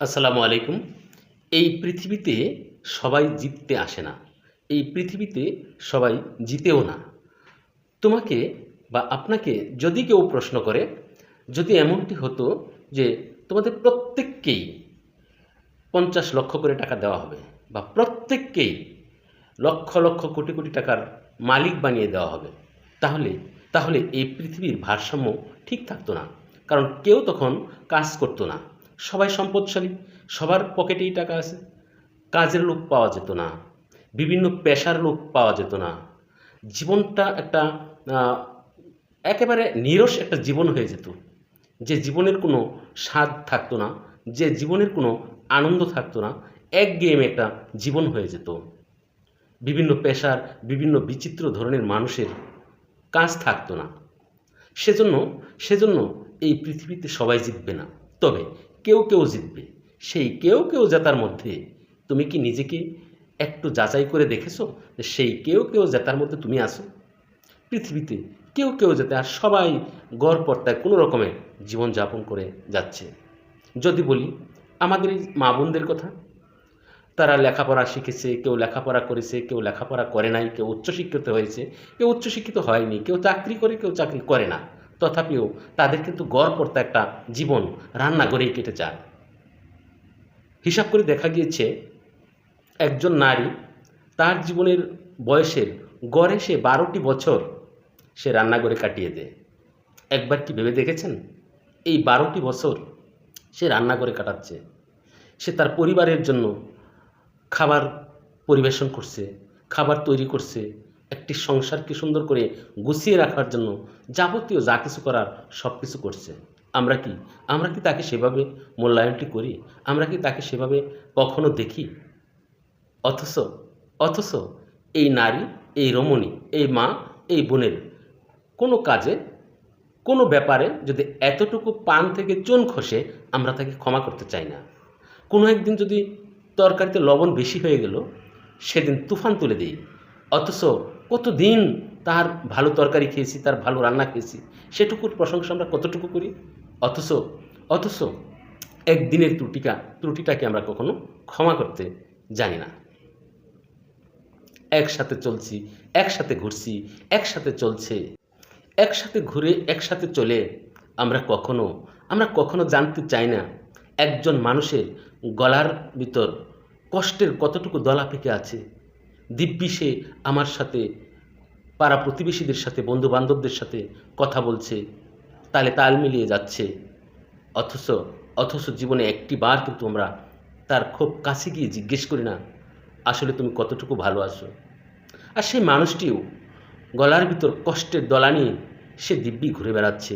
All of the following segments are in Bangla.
আসসালামু আলাইকুম। এই পৃথিবীতে সবাই জিততে আসে না। এই পৃথিবীতে সবাই জিতেও না। তোমাকে বা আপনাকে যদি কেউ প্রশ্ন করে, যদি এমনটি হতো যে তোমাদের প্রত্যেককেই পঞ্চাশ লক্ষ করে টাকা দেওয়া হবে বা প্রত্যেককেই লক্ষ লক্ষ কোটি কোটি টাকার মালিক বানিয়ে দেওয়া হবে, তাহলে তাহলে এই পৃথিবীর ভারসাম্য ঠিক থাকতো না। কারণ কেউ তখন কাজ করতো না। সবাই সম্পদশালী, সবার পকেটেই টাকা আছে। কাজের লোক পাওয়া যেত না, বিভিন্ন পেশার লোক পাওয়া যেত না। জীবনটা একটা একেবারে নিরস একটা জীবন হয়ে যেত, যে জীবনের কোনো স্বাদ থাকতো না, যে জীবনের কোনো আনন্দ থাকতো না, এক গেমে একটা জীবন হয়ে যেত। বিভিন্ন পেশার, বিভিন্ন বিচিত্র ধরনের মানুষের কাজ থাকতো না। সেজন্য সেজন্য এই পৃথিবীতে সবাই জিতবে না। তবে কেউ কেউ জিতবে। সেই কেউ কেউ জেতার মধ্যে তুমি কি নিজেকে একটু যাচাই করে দেখেছ যে সেই কেউ কেউ জেতার মধ্যে তুমি আসো পৃথিবীতে কেউ কেউ যেতে আর সবাই গড় পর্দায় কোনো রকমে জীবনযাপন করে যাচ্ছে। যদি বলি, আমাদের মা বোনদের কথা, তারা লেখাপড়া শিখেছে, কেউ লেখাপড়া করেছে, কেউ লেখাপড়া করে নাই, কেউ উচ্চশিক্ষিত হয়েছে, কেউ উচ্চশিক্ষিত হয়নি, কেউ চাকরি করে, কেউ চাকরি করে না। তথাপিও তাদের কিন্তু গড় পড়তে একটা জীবন রান্নাঘরেই কেটে যায়। হিসাব করে দেখা গিয়েছে, একজন নারী তার জীবনের বয়সের গড়ে সে বারোটি বছর সে রান্নাঘরে কাটিয়ে দেয়। একবার কি ভেবে দেখেছেন? এই বারোটি বছর সে রান্নাঘরে কাটাচ্ছে। সে তার পরিবারের জন্য খাবার পরিবেশন করছে, খাবার তৈরি করছে একটি সংসারকে সুন্দর করে গুছিয়ে রাখার জন্য যাবতীয় যা কিছু করার সব কিছু করছে। আমরা কি? আমরা কি তাকে সেভাবে মূল্যায়নটি করি? আমরা কি তাকে সেভাবে কখনো দেখি? অথচ অথচ এই নারী, এই রমণী, এই মা, এই বোনের কোনো কাজে, কোনো ব্যাপারে যদি এতটুকু পান থেকে চুন খসে, আমরা তাকে ক্ষমা করতে চাই না। কোনো একদিন যদি তরকারিতে লবণ বেশি হয়ে গেল, সেদিন তুফান তুলে দিই। অথচ কতদিন তার ভালো তরকারি খেয়েছি, তার ভালো রান্না খেয়েছি, সেটুকুর প্রশংসা আমরা কতটুকু করি? অথচ অথচ একদিনের ত্রুটিকা, ত্রুটিটাকে আমরা কখনো ক্ষমা করতে জানি না। একসাথে চলছি, একসাথে ঘুরছি, একসাথে চলছে, একসাথে ঘুরে, একসাথে চলে আমরা কখনো আমরা কখনো জানতে চাই না একজন মানুষের গলার ভিতর কষ্টের কতটুকু দলা পেকে আছে দিব্যি সে আমার সাথে, পাড়া প্রতিবেশীদের সাথে বন্ধু বান্ধবদের সাথে কথা বলছে। তালে তাল মিলিয়ে যাচ্ছে। অথচ অথচ জীবনে একটি বার কিন্তু আমরা তার খুব কাছে গিয়ে জিজ্ঞেস করি না, আসলে তুমি কতটুকু ভালো আছো? আর সেই মানুষটিও গলার ভিতর কষ্টের দলা নিয়ে সে দিব্যি ঘুরে বেড়াচ্ছে।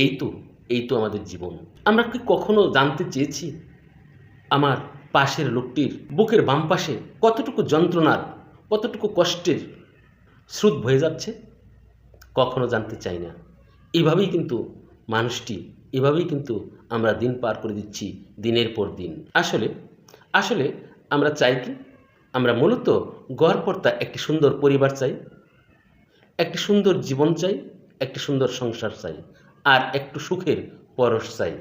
এই তো এই তো আমাদের জীবন। আমরা কি কখনো জানতে চেয়েছি? আমার পাশের লোকটির বুকের বাম পাশে কতটুকু যন্ত্রণার, কতটুকু কষ্টের স্রোত বয়ে যাচ্ছে, কখনো জানতে চাই না। এভাবেই কিন্তু মানুষটি, এভাবেই কিন্তু আমরা দিন পার করে দিচ্ছি দিনের পর দিন। আসলে আসলে আমরা চাই কি? আমরা মূলত গড়পর্তা একটি সুন্দর পরিবার চাই, একটি সুন্দর জীবন চাই, একটি সুন্দর সংসার চাই, আর একটু সুখের পরশ চাই।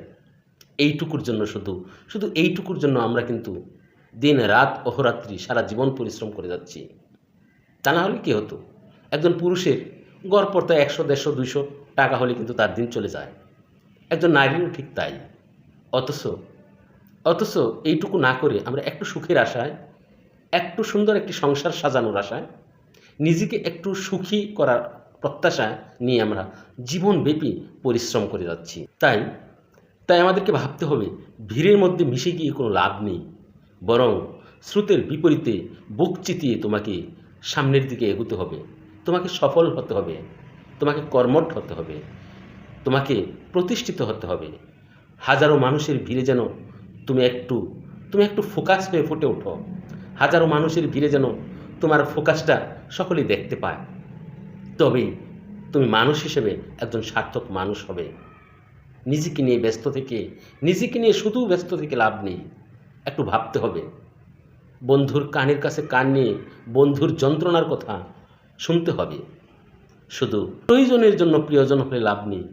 এইটুকুর জন্য শুধু শুধু এইটুকুর জন্য আমরা কিন্তু দিন, রাত, অহরাত্রি সারা জীবন পরিশ্রম করে যাচ্ছি। তা না হলে কী হতো? একজন পুরুষের গড় পড়তে একশো, দেড়শো, দুইশো টাকা হলে কিন্তু তার দিন চলে যায়। একজন নারীও ঠিক তাই। অথচ অথচ এইটুকু না করে আমরা একটু সুখের আশায়, একটু সুন্দর একটি সংসার সাজানোর আশায়, নিজেকে একটু সুখী করার প্রত্যাশা নিয়ে আমরা জীবনব্যাপী পরিশ্রম করে যাচ্ছি। তাই তাই আমাদেরকে ভাবতে হবে, ভিড়ের মধ্যে মিশে গিয়ে কোনো লাভ নেই। বরং স্রোতের বিপরীতে বুক চিতিয়ে তোমাকে সামনের দিকে এগোতে হবে। তোমাকে সফল হতে হবে, তোমাকে কর্মঠ হতে হবে, তোমাকে প্রতিষ্ঠিত হতে হবে। হাজারো মানুষের ভিড়ে যেন তুমি একটু তুমি একটু ফোকাস হয়ে ফুটে ওঠো। হাজারো মানুষের ভিড়ে যেন তোমার ফোকাসটা সকলেই দেখতে পায়। তবেই তুমি মানুষ হিসেবে একজন সার্থক মানুষ হবে। নিজেকে নিয়ে ব্যস্ত থেকে, নিজেকে নিয়ে শুধু ব্যস্ত থেকে লাভ নেই, একটু ভাবতে হবে। বন্ধুর কানের কাছে কান নিয়ে, বন্ধুর যন্ত্রণার কথা শুনতে হবে। শুধু প্রয়োজনের জন্য প্রিয়জন হলে লাভ নেই,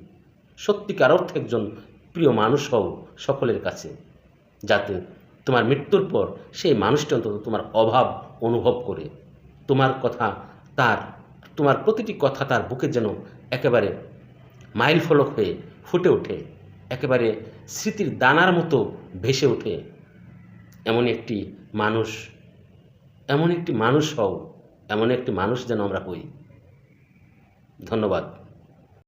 সত্যিকার অর্থে একজন প্রিয় মানুষ হও সকলের কাছে, যাতে তোমার মৃত্যুর পর সেই মানুষটি অন্তত তোমার অভাব অনুভব করে। তোমার কথা, তার, তোমার প্রতিটি কথা তার বুকে যেন একেবারে মাইল ফলক হয়ে ফুটে ওঠে, একেবারে স্মৃতির দানার মতো ভেসে ওঠে। এমন একটি মানুষ, এমন একটি মানুষ হও, এমন একটি মানুষ যেন আমরা হই। ধন্যবাদ।